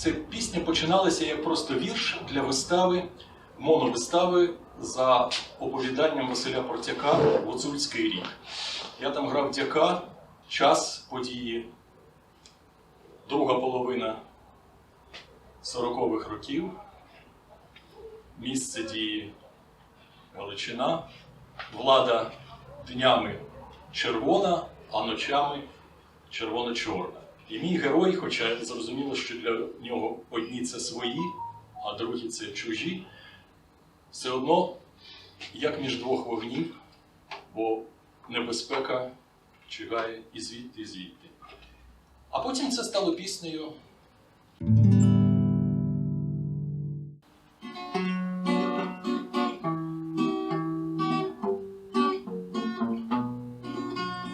Ця пісня починалася як просто вірш для вистави, моновистави за оповіданням Василя Портяка Гуцульський рік. Я там грав дяка, час події, друга половина 40-х років, місце дії Галичина, влада днями червона, а ночами червоно-чорна. І мій герой, хоча зрозуміло, що для нього одні це свої, а другі це чужі, все одно як між двох вогнів, бо небезпека чигає і звідти, і звідти. А потім це стало піснею.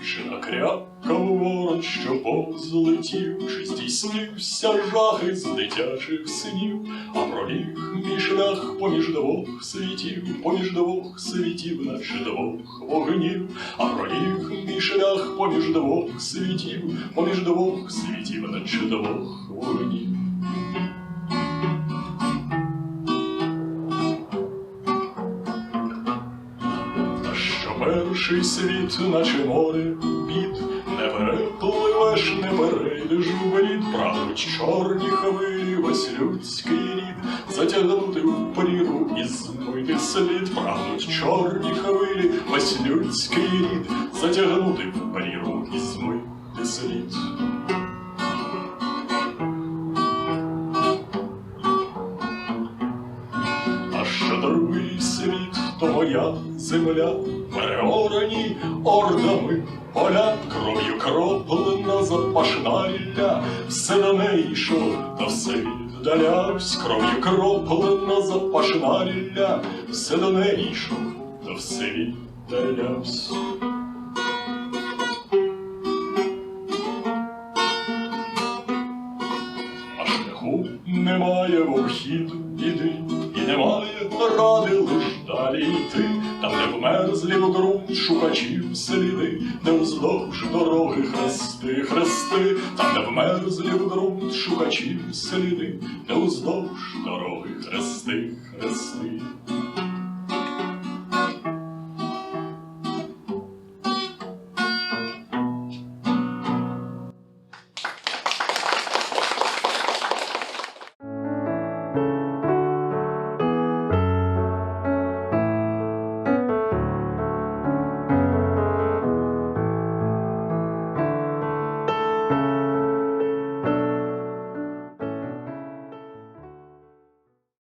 Чи накрякав ворон, що позлетів, чи здійснився жах із дитячих снів, а проліг мій шлях поміж двох світів, поміж двох світів, наче двох вогнів, а проліг мій шлях поміж двох світів, поміж двох світів, наче двох вогнів. Та що перший світ, наче море бід, не перепливеш, не перейдеш в брід, чорні хвилі, весь людський рід, затягнути в прірву і змити слід, править чорні хвилі, весь людський рід, затягнути в прірву і змити слід. А що другий світ, то моя земля, переорані ордами. Поля, кров'ю кроплена запашна рілля, все до неї йшов, та все віддалявсь, кров'ю кроплена запашна рілля, все до неї йшов, та все віддалявсь. А шляху немає в обхід іди, немає ради лиш далі йти, там, де вмерзлі в ґрунт шукачів сліди, де вздовж дороги хрести, хрести, там, де вмерзлі в ґрунт шукачів сліди, де вздовж дороги хрести, хрести.